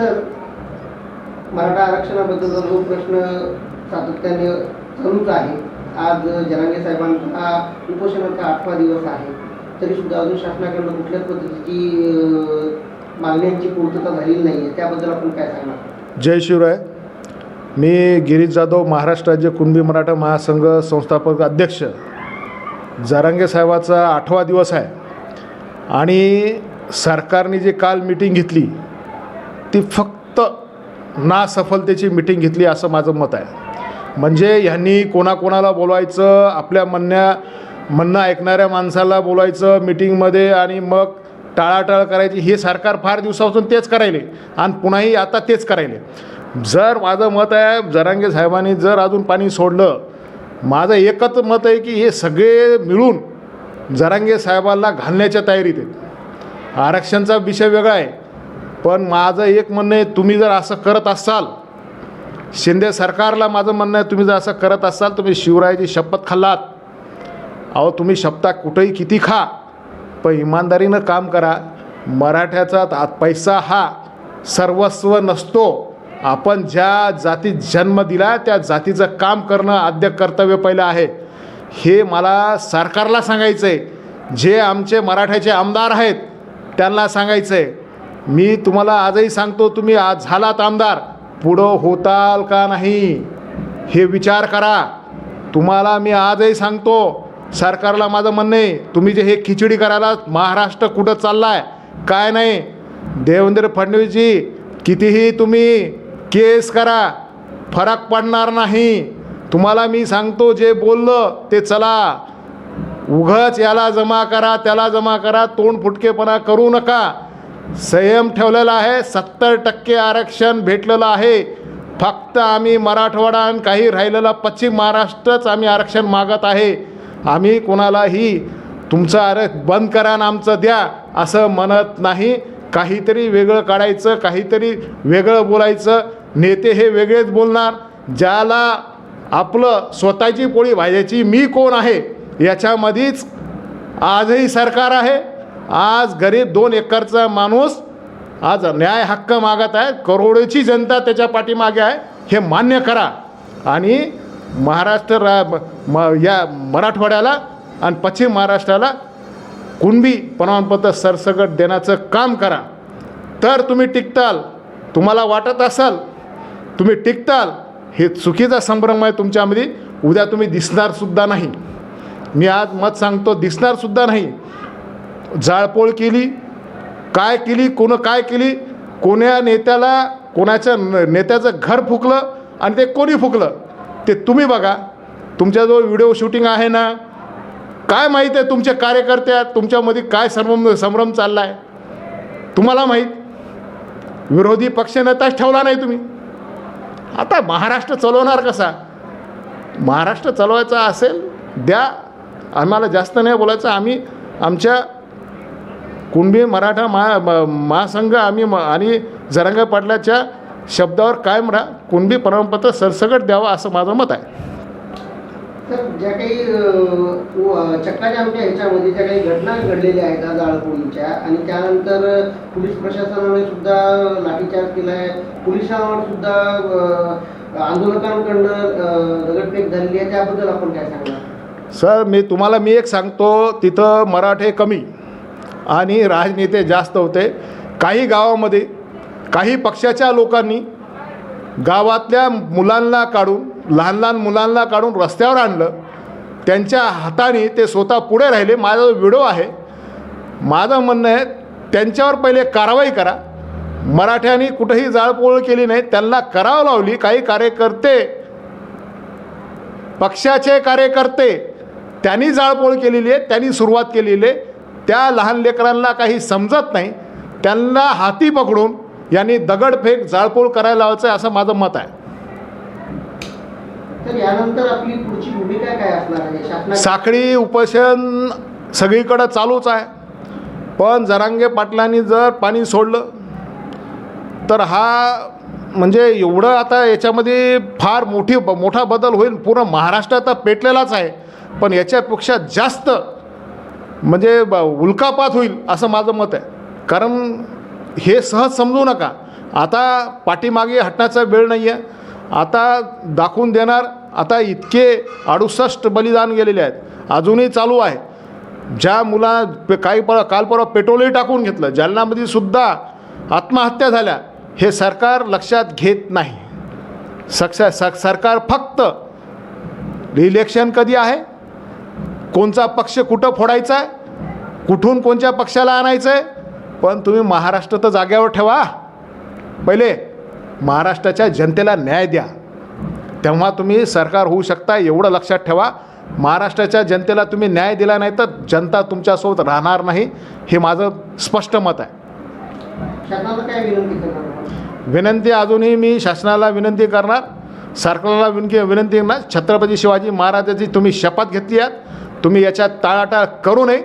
Sir Maratha आरक्षणाबद्दलचा जो प्रश्न सातत्याने चालूच आहे. आज जनांगे साहेबांचा उपोषणाचा आठवा दिवस आहे. तरी सुद्धा अजून शासनाकडनं कुठल्याच पद्धतीची मागण्यांची पूर्तता झालेली नाही आहे त्याबद्दल आपण काय सांगणार? जय शिवराय. मी गिरीश जाधव महाराष्ट्र राज्य कुणबी मराठा महासंघ संस्थापक अध्यक्ष. जारांगे साहेबाचा आठवा दिवस आहे. आणि सरकारने जे काल मिटिंग घेतली ती फक्त ना सफलतेची मिटिंग घेतली असं माझं मत आहे. म्हणजे ह्यांनी कोणाकोणाला बोलवायचं आपल्या म्हणण्या म्हणणं ऐकणाऱ्या माणसाला बोलवायचं मिटिंगमध्ये आणि मग टाळाटाळ करायची हे सरकार फार दिवसापासून तेच करायले आणि पुन्हाही आता तेच करायले. जर माझं मत आहे जरांगे साहेबांनी जर अजून पाणी सोडलं माझं एकच मत आहे की हे सगळे मिळून जरांगे साहेबांना घालण्याच्या तयारीत आहेत. आरक्षणचा विषय वेगळा आहे. पण माझं एक म्हणणं आहे तुम्ही जर असं करत असाल शिंदे सरकारला माझं म्हणणं आहे तुम्ही जर असं करत असाल तुम्ही शिवरायाची शपथ खाल्लात. अहो तुम्ही शपथा कुठेही किती खा पण इमानदारीनं काम करा. मराठ्याचा पैसा हा सर्वस्व नसतो. आपण ज्या जातीत जन्म दिला त्या जातीचं काम करणं आद्य कर्तव्य पहिलं आहे. हे मला सरकारला सांगायचं आहे जे आमचे मराठ्याचे आमदार आहेत त्यांना सांगायचं आहे मी तुम्हाला आजही सांगतो तुम्ही आज झालात आमदार. पुढं होताल का नाही हे विचार करा. तुम्हाला मी आजही सांगतो सरकारला माझं म्हणणं आहे तुम्ही जे हे खिचडी करायला महाराष्ट्र कुठं आहे काय नाही. देवेंद्र फडणवीसजी कितीही तुम्ही केस करा फरक पडणार नाही. तुम्हाला मी सांगतो जे बोललं ते चला. उघच याला जमा करा त्याला जमा करा तोंड फुटकेपणा करू नका. संयम ठेवलेला आहे सत्तर टक्के आरक्षण भेटलेलं आहे. फक्त आम्ही मराठवाडा आणि काही राहिलेला पश्चिम महाराष्ट्रच आम्ही आरक्षण मागत आहे. आम्ही कोणालाही तुमचं आर बंद करा आणि आमचं द्या असं म्हणत नाही. काहीतरी वेगळं काढायचं काहीतरी वेगळं बोलायचं. नेते हे वेगळेच बोलणार. ज्याला आपलं स्वतःची पोळी भाजायची मी कोण आहे याच्यामध्येच आजही सरकार आहे. आज गरीब दोन एकरचा माणूस आज न्याय हक्क मागत आहे. करोडोची जनता त्याच्या पाठीमागे आहे. हे मान्य करा. आणि महाराष्ट्र रा म या मराठवाड्याला आणि पश्चिम महाराष्ट्राला कुणबी प्रमाणपत्र सरसकट देण्याचं काम करा. तर तुम्ही टिकताल. तुम्हाला वाटत असाल तुम्ही टिकताल. हे चुकीचा संभ्रम आहे तुमच्यामध्ये. उद्या तुम्ही दिसणारसुद्धा नाही. मी आज मत सांगतो दिसणारसुद्धा नाही. जाळपोळ केली काय केली कोणं काय केली कोण्या नेत्याला कोणाच्या न- नेत्याचं घर फुकलं आणि ते कोणी फुकलं ते तुम्ही बघा. तुमच्याजवळ व्हिडिओ शूटिंग आहे ना? काय माहीत आहे तुमच्या कार्यकर्त्या तुमच्यामध्ये काय संभ्रम संभ्रम चालला आहे तुम्हाला माहीत? विरोधी पक्षनेताच ठेवला नाही तुम्ही. आता महाराष्ट्र चालवणार कसा? महाराष्ट्र चालवायचा असेल द्या. आम्हाला जास्त नाही बोलायचं. आम्ही आमच्या कुणबी मराठा महा महासंघ आम्ही म आणि जरंग पाटलाच्या शब्दावर कायम राहा. कुणबी प्रमाणपत्र सरसकट द्यावं असं माझं मत आहे. तर ज्या काही अं, व- चक्राच्या आमच्या ह्याच्यामध्ये ज्या काही घटना घडलेल्या आहेत आज आळपोळीच्या आणि त्यानंतर पोलीस प्रशासनाने सुद्धा लाठीचार्ज केला आहे पोलिसांवर सुद्धा अं, आंदोलकांकडनं अं, दगडफेक झालेली आहे. त्याबद्दल आपण काय सांगणार? सर मी तुम्हाला मी एक सांगतो तिथं मराठे कमी. आणि राजनेते जास्त होते. काही गावामध्ये काही पक्षाच्या लोकांनी गावातल्या मुलांना काढून लहान लहान मुलांना काढून रस्त्यावर आणलं. त्यांच्या हाताने ते स्वतः पुढे राहिले. माझा जो व्हिडिओ आहे माझं म्हणणं आहे त्यांच्यावर पहिले कारवाई करा. मराठ्यांनी कुठंही जाळपोळ केली नाही. त्यांना करावं लावली. काही कार्यकर्ते पक्षाचे कार्यकर्ते त्यांनी जाळपोळ केलेली आहे. त्यांनी सुरुवात केलेली आहे. त्या लहान लेकरांना काही समजत नाही त्यांना हाती पकडून यांनी दगडफेक जाळपोळ करायला लावायचं आहे असं माझं मत आहे. तर यानंतर आपली पुढची भूमिका काय असणार आहे? शासना साखळी उपोषण सगळीकडं चालूच आहे. पण जरांगे पाटलांनी जर पाणी सोडलं तर हा म्हणजे एवढं आता याच्यामध्ये फार मोठी मोठा बदल होईल. पूर्ण महाराष्ट्र आता पेटलेलाच आहे. पण याच्यापेक्षा जास्त म्हणजे ब- उल्कापात होईल असं माझं मत आहे. कारण हे सहज समजू नका. आता पाठीमागे हटण्याचा वेळ नाही आहे आता दाखवून देणार आता इतके अडुसष्ट बलिदान गेलेले आहेत. अजूनही चालू आहे. ज्या मुला पे काही पर काल परवा पेट्रोलही टाकून घेतलं. जालनामध्ये सुद्धा आत्महत्या झाल्या. हे सरकार लक्षात घेत नाही. सक्ष स सरकार फक्त इलेक्शन कधी आहे? कोणचा पक्ष कुठं फोडायचा आहे कुठून कोणत्या पक्षाला आणायचं आहे पण तुम्ही महाराष्ट्र तर जाग्यावर ठेवा. पहिले महाराष्ट्राच्या जनतेला न्याय द्या. तेव्हा तुम्ही सरकार होऊ शकता एवढं लक्षात ठेवा. महाराष्ट्राच्या जनतेला तुम्ही न्याय दिला नाही तर जनता तुमच्यासोबत राहणार नाही हे माझं स्पष्ट मत आहे. विनंती अजूनही मी शासनाला विनंती करणार सरकारला विनंती विनंती करणार. छत्रपती शिवाजी महाराजांची तुम्ही शपथ घेतली आहे. तुम्ही याच्यात टाळाटाळ करू नये.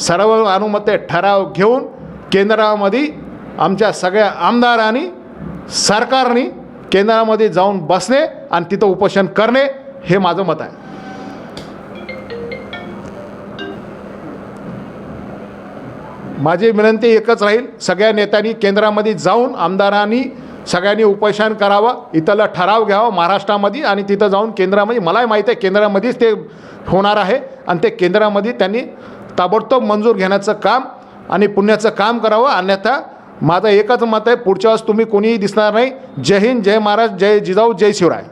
सर्व अनुमते ठराव घेऊन केंद्रामध्ये आमच्या सगळ्या आमदारांनी सरकारने केंद्रामध्ये जाऊन बसणे आणि तिथं उपोषण करणे हे माझं मत आहे. माझी विनंती एकच राहील सगळ्या नेत्यांनी केंद्रामध्ये जाऊन आमदारांनी सगळ्यांनी उपोषण करावं इथला ठराव घ्यावा महाराष्ट्रामध्ये आणि तिथं जाऊन केंद्रामध्ये. मलाही माहीत आहे केंद्रामध्येच ते होणार आहे आणि ते केंद्रामध्ये त्यांनी ताबडतोब मंजूर घेण्याचं काम आणि पुण्याचं काम करावं. अन्यथा माझं एकच मत आहे पुढच्या वेळेस तुम्ही कोणीही दिसणार नाही. जय हिंद जय महाराज जय जिजाऊ जय शिवराय.